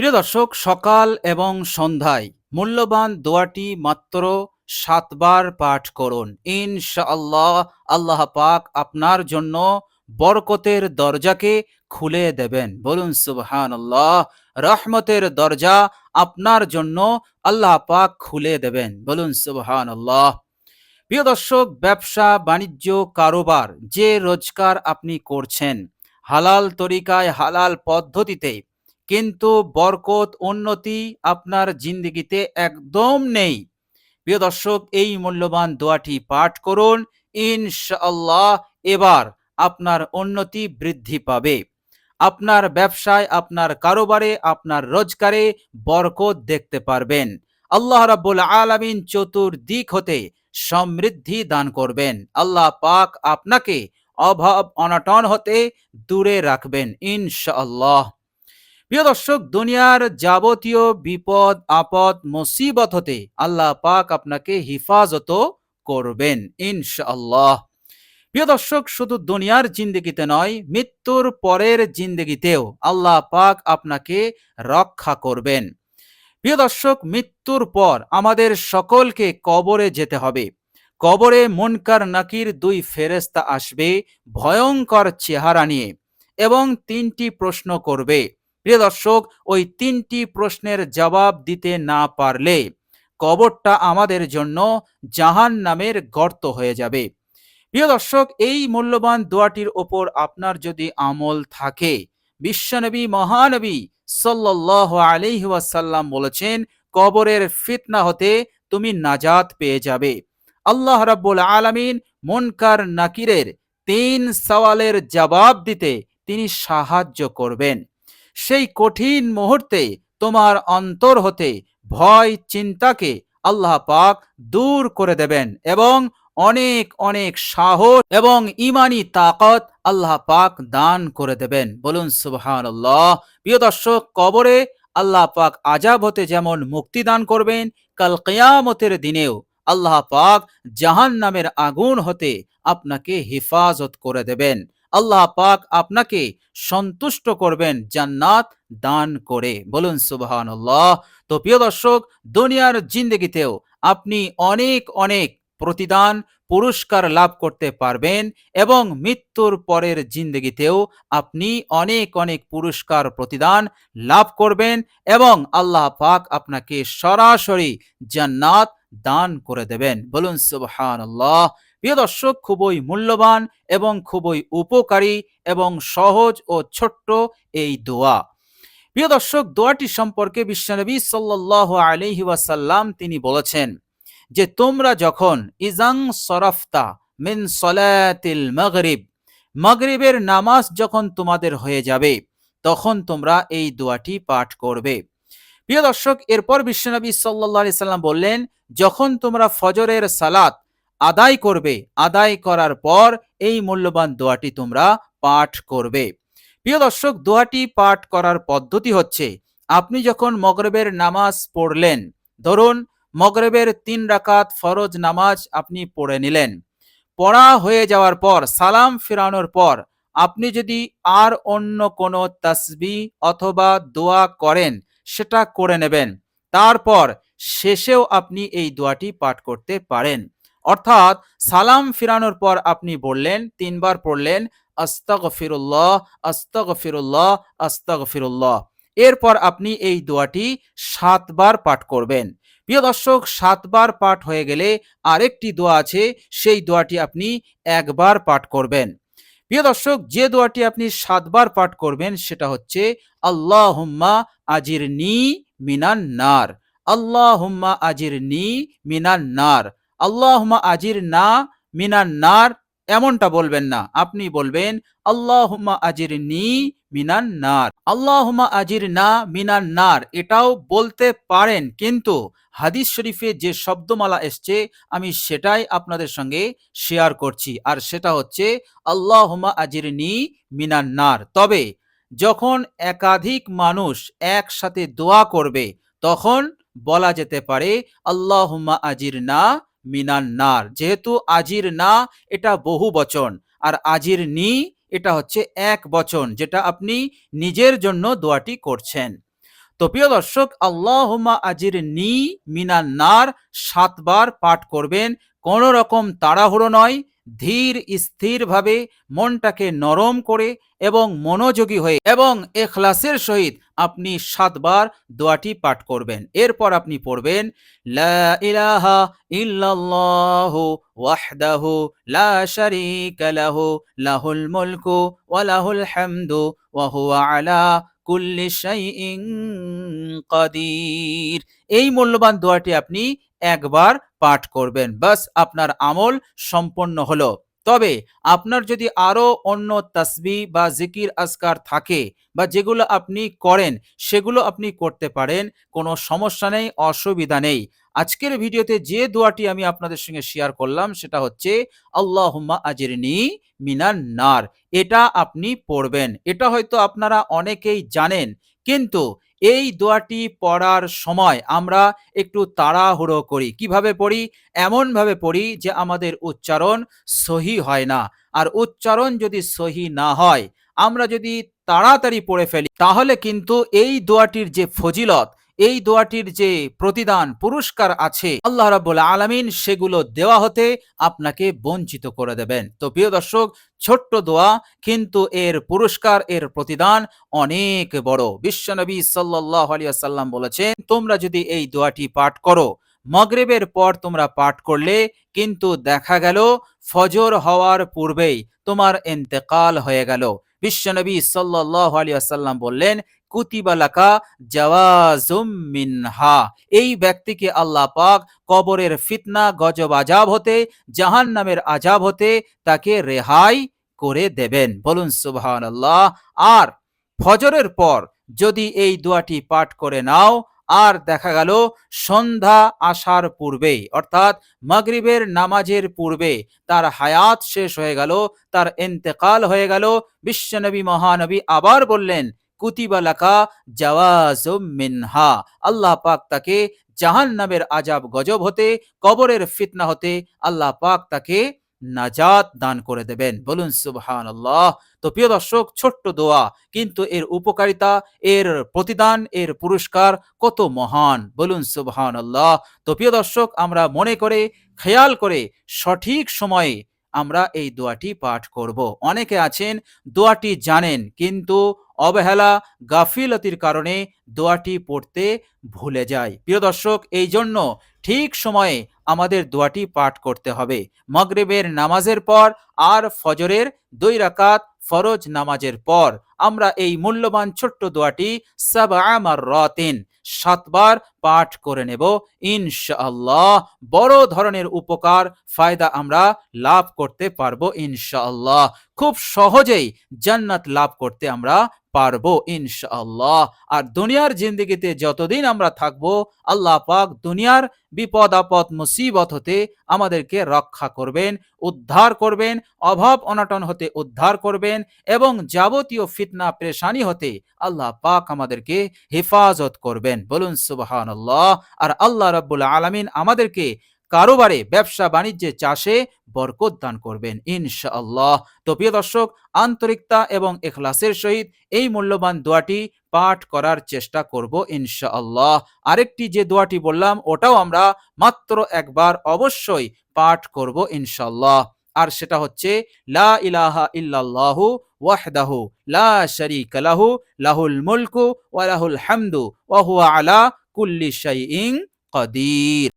প্রিয় দর্শক, সকাল এবং সন্ধ্যায় মূল্যবান দোয়াটি মাত্র সাতবার পাঠ করুন। ইনশাআল্লাহ আল্লাহ পাক আপনার জন্য বরকতের দরজাকে খুলে দেবেন। বলুন সুবহান রহমতের দরজা আপনার জন্য আল্লাহ পাক খুলে দেবেন। বলুন সুবহান প্রিয় দর্শক, ব্যবসা, বাণিজ্য, কারোবার যে রোজগার আপনি করছেন, হালাল তরিকায়, হালাল পদ্ধতিতে কিন্তু বরকত, উন্নতি আপনার জিন্দগিতে একদম নেই। প্রিয় দর্শক, এই মূল্যবান দোয়াটি পাঠ করুন। ইনশাআল্লাহ এবার আপনার উন্নতি বৃদ্ধি পাবে। আপনার ব্যবসায়, আপনার কারোবারে, আপনার রোজগারে বরকত দেখতে পারবেন। আল্লাহ রাব্বুল আলামিন চতুর্দিক হতে সমৃদ্ধি দান করবেন। আল্লাহ পাক আপনাকে অভাব, অনাটন হতে দূরে রাখবেন। ইনশাআল্লাহ। প্রিয় দর্শক, দুনিয়ার যাবতীয় বিপদ, আপদ, মুসিবত হতে আল্লাহ পাক আপনাকে হিফাজত করবেন, ইনশাআল্লাহ। প্রিয় দর্শক, শুধু দুনিয়ার জিন্দগিতে নয়, মৃত্যুর পরের জিন্দগিতেও আল্লাহ পাক আপনাকে রক্ষা করবেন। প্রিয় দর্শক, মৃত্যুর পর আমাদের সকলকে কবরে যেতে হবে। কবরে মুনকার নাকির দুই ফেরেস্তা আসবে, ভয়ঙ্কর চেহারা নিয়ে, এবং তিনটি প্রশ্ন করবে। প্রিয় দর্শক, ওই তিনটি প্রশ্নের জবাব দিতে না পারলে কবরটা আমাদের জন্য জাহান নামের গর্ত হয়ে যাবে। প্রিয় দর্শক, এই মূল্যবান দোয়াটির ওপর আপনার যদি আমল থাকে, বিশ্বনবী মহানবী সাল্লাহ ওয়াসাল্লাম বলেছেন, কবরের ফিতনা হতে তুমি নাজাত পেয়ে যাবে। আল্লাহ রাব্বুল আলামিন মুনকার নাকিরের তিন সওয়ালের জবাব দিতে তিনি সাহায্য করবেন। সেই কঠিন মুহূর্তে তোমার অন্তর হতে ভয়, চিন্তাকে আল্লাহ পাক দূর করে দেবেন এবং অনেক অনেক সাহস এবং ইমানি তাকত আল্লাহ পাক দান করে দেবেন। বলুন সুবহান আল্লাহ প্রিয় দর্শক, কবরে আল্লাহ পাক আজাব হতে যেমন মুক্তি দান করবেন, কাল কেয়ামতের দিনেও আল্লাহ পাক জাহান নামের আগুন হতে আপনাকে হেফাজত করে দেবেন। আল্লাহ পাক আপনাকে সন্তুষ্ট করবেন জান্নাত দান করে। বলুন সুবহান তো প্রিয় দর্শক, দুনিয়ার জিন্দগিতেও আপনি অনেক অনেক প্রতিদান, পুরস্কার লাভ করতে পারবেন এবং মৃত্যুর পরের জিন্দগিতেও আপনি অনেক অনেক পুরস্কার প্রতিদান লাভ করবেন এবং আল্লাহ পাক আপনাকে সরাসরি জান্নাত দান করে দেবেন। বলুন সুবহান প্রিয় দর্শক, খুবই মূল্যবান এবং খুবই উপকারী এবং সহজ ও ছোট্ট এই দোয়া। প্রিয় দর্শক, দোয়াটি সম্পর্কে বিশ্বনবী সাল্লাহ আলহি ওয়াসাল্লাম তিনি বলেছেন যে, তোমরা যখন ইজাং সরফতা মিন সলাতিল মগরিব, মগরিবের নামাজ যখন তোমাদের হয়ে যাবে, তখন তোমরা এই দোয়াটি পাঠ করবে। প্রিয় দর্শক, এরপর বিশ্বনবী সাল্লাহ সাল্লাম বললেন, যখন তোমরা ফজরের সালাত আদায় করবে। আদায় করার পর এই মূল্যবান দোয়াটি তোমরা পাঠ করবে। প্রিয় দর্শক, দোয়াটি পাঠ করার পদ্ধতি হচ্ছে, আপনি যখন মগরবের নামাজ পড়লেন, ধরুন মগরবের তিন রাকাত ফরজ নামাজ আপনি পড়ে নিলেন, পড়া হয়ে যাওয়ার পর, সালাম ফিরানোর পর, আপনি যদি আর অন্য কোনো তাসবি অথবা দোয়া করেন, সেটা করে নেবেন। তারপর শেষেও আপনি এই দোয়াটি পাঠ করতে পারেন। অর্থাৎ সালাম ফিরানোর পর আপনি বললেন, তিনবার পড়লেন আস্তাগ ফিরুল্লাহ আস্তাগ ফিরুল্লাহ আস্তাগ ফিরুল্লাহ এরপর আপনি এই দোয়াটি সাতবার পাঠ করবেন। প্রিয় দর্শক, সাতবার পাঠ হয়ে গেলে আরেকটি দোয়া আছে, সেই দোয়াটি আপনি একবার পাঠ করবেন। প্রিয় দর্শক, যে দোয়াটি আপনি সাতবার পাঠ করবেন, সেটা হচ্ছে আল্লাহ হুম্মা আজির নি মিনান নার। আল্লাহ হুম্মা আজির নি মিনান নার। আল্লাহমা আজির না মিনার নার, এমনটা বলবেন না। আপনি বলবেন আল্লাহমা আজির নি মিনান নার। আল্লাহমা আজির না মিনান নার, এটাও বলতে পারেন, কিন্তু হাদিস শরীফে যে শব্দমালা এসছে, আমি সেটাই আপনাদের সঙ্গে শেয়ার করছি। আর সেটা হচ্ছে আল্লাহমা আজির নি মিনান নার। তবে যখন একাধিক মানুষ একসাথে দোয়া করবে, তখন বলা যেতে পারে আল্লাহমা আজির না মিনান নার। যেহেতু আজির না, এটা বহু বচন। আর আজির নি, এটা হচ্ছে এক বচন, যেটা আপনি নিজের জন্য দোয়াটি করছেন। তো প্রিয় দর্শক আল্লাহমা আজির নি, মিনান নার সাতবার পাঠ করবেন। কোনো রকম তাড়াহুড়ো নয়। ধীর, স্থিরভাবে মনটাকে নরম করে এবং মনোযোগী হয়ে এবং এখলাসের সহিত আপনি সাতবার দোয়াটি পাঠ করবেন। এরপর আপনি পড়বেন, লা ইলাহা লা লাহুল কুল্লি কাদির। এই মূল্যবান দোয়াটি আপনি একবার পাঠ করবেন। বাস আপনার আমল সম্পন্ন হলো। তবে আপনার যদি আরও অন্য তাসবি বা জিকির আজকার থাকে বা যেগুলো আপনি করেন, সেগুলো আপনি করতে পারেন, কোনো সমস্যা নেই, অসুবিধা নেই। আজকের ভিডিওতে যে দোয়াটি আমি আপনাদের সঙ্গে শেয়ার করলাম, সেটা হচ্ছে, আল্লাহুম্মা আজিরনি মিনান নার। এটা আপনি পড়বেন। এটা হয়তো আপনারা অনেকেই জানেন কিন্তু এই দোয়াটি পড়ার সময় আমরা একটু তাড়াহুড়ো করি। কীভাবে পড়ি? এমনভাবে পড়ি যে আমাদের উচ্চারণ সহি হয় না। আর উচ্চারণ যদি সহি না হয়, আমরা যদি তাড়াতাড়ি পড়ে ফেলি, তাহলে কিন্তু এই দোয়াটির যে ফজিলত এই দোয়াটির যে প্রতিদান, পুরস্কার আছে, আল্লাহ রাব্বুল আলামিন সেগুলো দেওয়া হতে আপনাকে বঞ্চিত করে দেবেন। তো প্রিয় দর্শক, ছোট্ট দোয়া কিন্তু এর পুরস্কার, এর প্রতিদান অনেক বড়। বিশ্বনবী সাল্লাহ আলিয়াল্লাম বলেছেন, তোমরা যদি এই দোয়াটি পাঠ করো, মগরেবের পর তোমরা পাঠ করলে কিন্তু দেখা গেল, ফজর হওয়ার পূর্বেই তোমার এন্তেকাল হয়ে গেল। বিশ্বনবী সাল্লাহ আলিয়াল্লাম বললেন কুতিবালাকা জওয়াজুম মিনহা। এই ব্যক্তিকে আল্লাহ পাক কবরের ফিতনা, গজব আজাব হতে জাহান নামের আজাব হতে তাকে রেহাই করে দেবেন। বলুন সুবহান আর ফজরের পর যদি এই দোয়াটি পাঠ করে নাও আর দেখা গেল সন্ধ্যা আসার পূর্বে অর্থাৎ মাগরিবের নামাজের পূর্বে তার হায়াত শেষ হয়ে গেল, তার এন্তেকাল হয়ে গেল, বিশ্বনবী মহানবী আবার বললেন কুতিবালাকা জাওয়াজুম মিনহা, আল্লাহ পাক তাকে জাহান নামের আজাব গজব হতে, কবরের ফিতনা হতে আল্লাহ পাক তাকে নাজাত দান করে দেবেন। বলুন সুবহান আল্লাহ তো প্রিয় দর্শক, ছোট্ট দোয়া, কিন্তু এর উপকারিতা, এর প্রতিদান, এর পুরস্কার কত মহান। বলুন সুবহান আল্লাহ তো প্রিয় দর্শক, আমরা মনে করে, খেয়াল করে, সঠিক সময়ে আমরা এই দোয়াটি পাঠ করব। অনেকে আছেন, দোয়াটি জানেন, কিন্তু অবহেলা, গাফিলতির কারণে দোয়াটি পড়তে ভুলে যায়। প্রিয় দর্শক এই জন্য ঠিক সময়ে আমাদের দোয়াটি পাঠ করতে হবে। মগরেবের নামাজের পর আর ফজরের দুই রাকাত ফরজ নামাজের পর আমরা এই মূল্যবান ছোট্ট দোয়াটি সাব আমার রতিন সাতবার পাঠ করে নেব। ইনশাআল্লাহ বড় ধরনের উপকার, ফায়দা আমরা লাভ করতে পারব ইনশাআল্লাহ। খুব সহজেই জান্নাত লাভ করতে আমরা পারব, ইনশাআল্লাহ। আর দুনিয়ার জিন্দগিতে যতদিন আমরা থাকব, আল্লাহ পাক দুনিয়ার বিপদ, আপদ, মুসিবত হতে আমাদেরকে রক্ষা করবেন, উদ্ধার করবেন, অভাব, অনাটন হতে উদ্ধার করবেন এবং যাবতীয় ফিতনা, পেরেশানি হতে আল্লাহ পাক আমাদেরকে হেফাজত করবেন। বলুন সুবাহান আর আল্লাহ রাব্বুল আলামিন আমাদেরকে কারোবারে ব্যবসা বাণিজ্যে চাষে বরকত দান করবেন, ইনশাআল্লাহ। তো প্রিয় দর্শক, আন্তরিকতা এবং এখলাসের সহিত এই মূল্যবান দোয়াটি পাঠ করার চেষ্টা করব, ইনশাআল্লাহ। আরেকটি যে দোয়াটি বললাম, ওটাও আমরা মাত্র একবার অবশ্যই পাঠ করব, ইনশাআল্লাহ। আর সেটা হচ্ছে, লা ইলাহা ইল্লাল্লাহু ওয়াহদাহু লা শারীকা লাহু, লাহুল মুলকু ওয়া লাহুল হামদু ওয়া হুয়া আলা কুল্লি শাইইন কাদির।